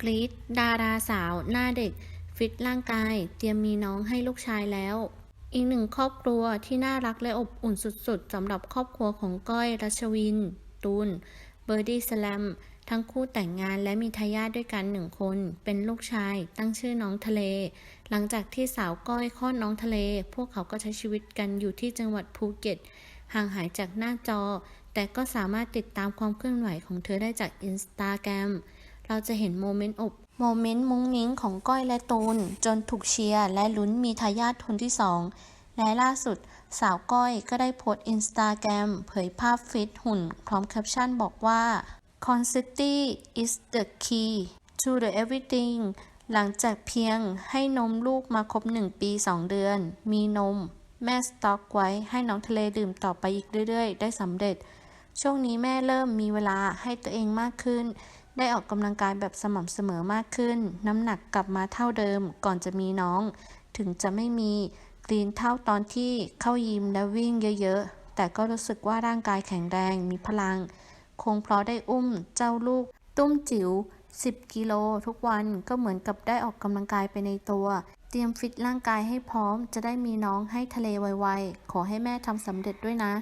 กรีดดาราสาวหน้าเด็ก ฟิตร่างกาย เตรียมมีน้องให้ลูกชายแล้ว อีกหนึ่งครอบครัวที่น่ารักและอบอุ่นสุดๆสำหรับครอบครัวของก้อยรัชวิน ตูน เบอร์ดี้สแลม ทั้งคู่แต่งงานและมีทายาทด้วยกันหนึ่งคน เป็นลูกชาย ตั้งชื่อน้องทะเล หลังจากที่สาวก้อยคลอดน้องทะเล พวกเขาก็ใช้ชีวิตกันอยู่ที่จังหวัดภูเก็ต ห่างหายจากหน้าจอ แต่ก็สามารถติดตามความเคลื่อนไหวของเธอได้จากอินสตาแกรม เราจะเห็นโมเมนต์อบโมเมนต์มุ้งมิ้งของก้อยและตูน จนถูกเชียร์และลุ้นมีทายาทคนที่สองและล่าสุด สาวก้อยก็ได้โพสต์อินสตาแกรมเผยภาพฟิตหุ่น พร้อมแคปชั่นบอกว่า Consistency is the key to the everything หลังจากเพียงให้นมลูกมาครบ 1 ปี 2 เดือน มีนม แม่สต็อกไว้ให้น้องทะเลดื่มต่อไปอีกเรื่อย ๆ ได้สำเร็จ ช่วงนี้แม่เริ่มมีเวลาให้ตัวเองมากขึ้น ได้ออกกำลังกายแบบสม่ำเสมอมากขึ้น น้ำหนักกลับมาเท่าเดิม ก่อนจะมีน้อง ถึงจะไม่มีกรีนเท่าตอนที่เข้ายิมและวิ่งเยอะๆ แต่ก็รู้สึกว่าร่างกายแข็งแรงมีพลัง คงเพราะได้อุ้มเจ้าลูก ตุ้มจิ๋ว 10 กิโลทุกวันก็เหมือนกับได้ออกกำลังกายไปในตัว เตรียมฟิตร่างกายให้พร้อม จะได้มีน้องให้ทะเลไวๆ ขอให้แม่ทำสำเร็จด้วยนะ